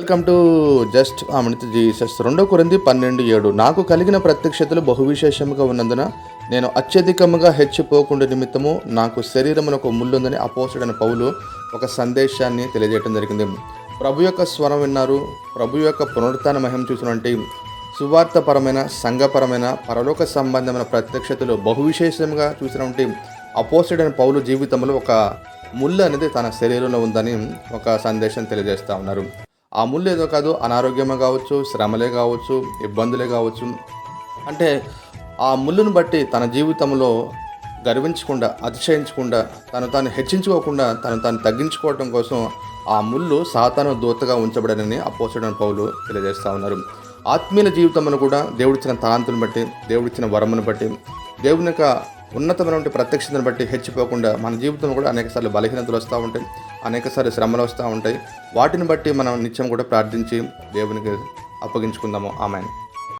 Welcome to just Amrutha Jesus రెండో కొరింది పన్నెండు ఏడు. నాకు కలిగిన ప్రత్యక్షతలు బహువిశేషముగా ఉన్నందున నేను అత్యధికముగా హెచ్చిపోకుండా నిమిత్తము నాకు శరీరమున ఒక ముళ్ళుందని అపోసడని పౌలు ఒక సందేశాన్ని తెలియజేయడం జరిగింది. ప్రభు యొక్క స్వరం విన్నారు. ప్రభు యొక్క పునరుత్న మహిమ చూసినటువంటి సువార్తపరమైన సంఘపరమైన పరలోక సంబంధమైన ప్రత్యక్షతలు బహువిశేషంగా చూసినటువంటి అపోసడని పౌలు జీవితంలో ఒక ముళ్ళు అనేది తన శరీరంలో ఉందని ఒక సందేశం తెలియజేస్తూ ఉన్నారు. ఆ ముళ్ళు ఏదో కాదు అనారోగ్యమే కావచ్చు శ్రమలే కావచ్చు ఇబ్బందులే కావచ్చు. అంటే ఆ ముళ్ళును బట్టి తన జీవితంలో గర్వించకుండా అతిశయించకుండా తను తాను హెచ్చించుకోకుండా తను తాను తగ్గించుకోవడం కోసం ఆ ముళ్ళు సాతాను దూతగా ఉంచబడనని అపోసడని పౌలు తెలియజేస్తూ ఉన్నారు. ఆత్మీయుల జీవితమును కూడా దేవుడిచ్చిన తాంతుని బట్టి దేవుడిచ్చిన వరమును బట్టి దేవుని యొక్క ఉన్నతమైనటువంటి ప్రత్యక్షతను బట్టి హెచ్చిపోకుండా మన జీవితంలో కూడా అనేకసార్లు బలహీనతలు వస్తూ ఉంటాయి అనేకసార్లు శ్రమలు వస్తూ ఉంటాయి. వాటిని బట్టి మనం నిత్యం కూడా ప్రార్థించి దేవునికి అప్పగించుకుందాము. ఆమెను.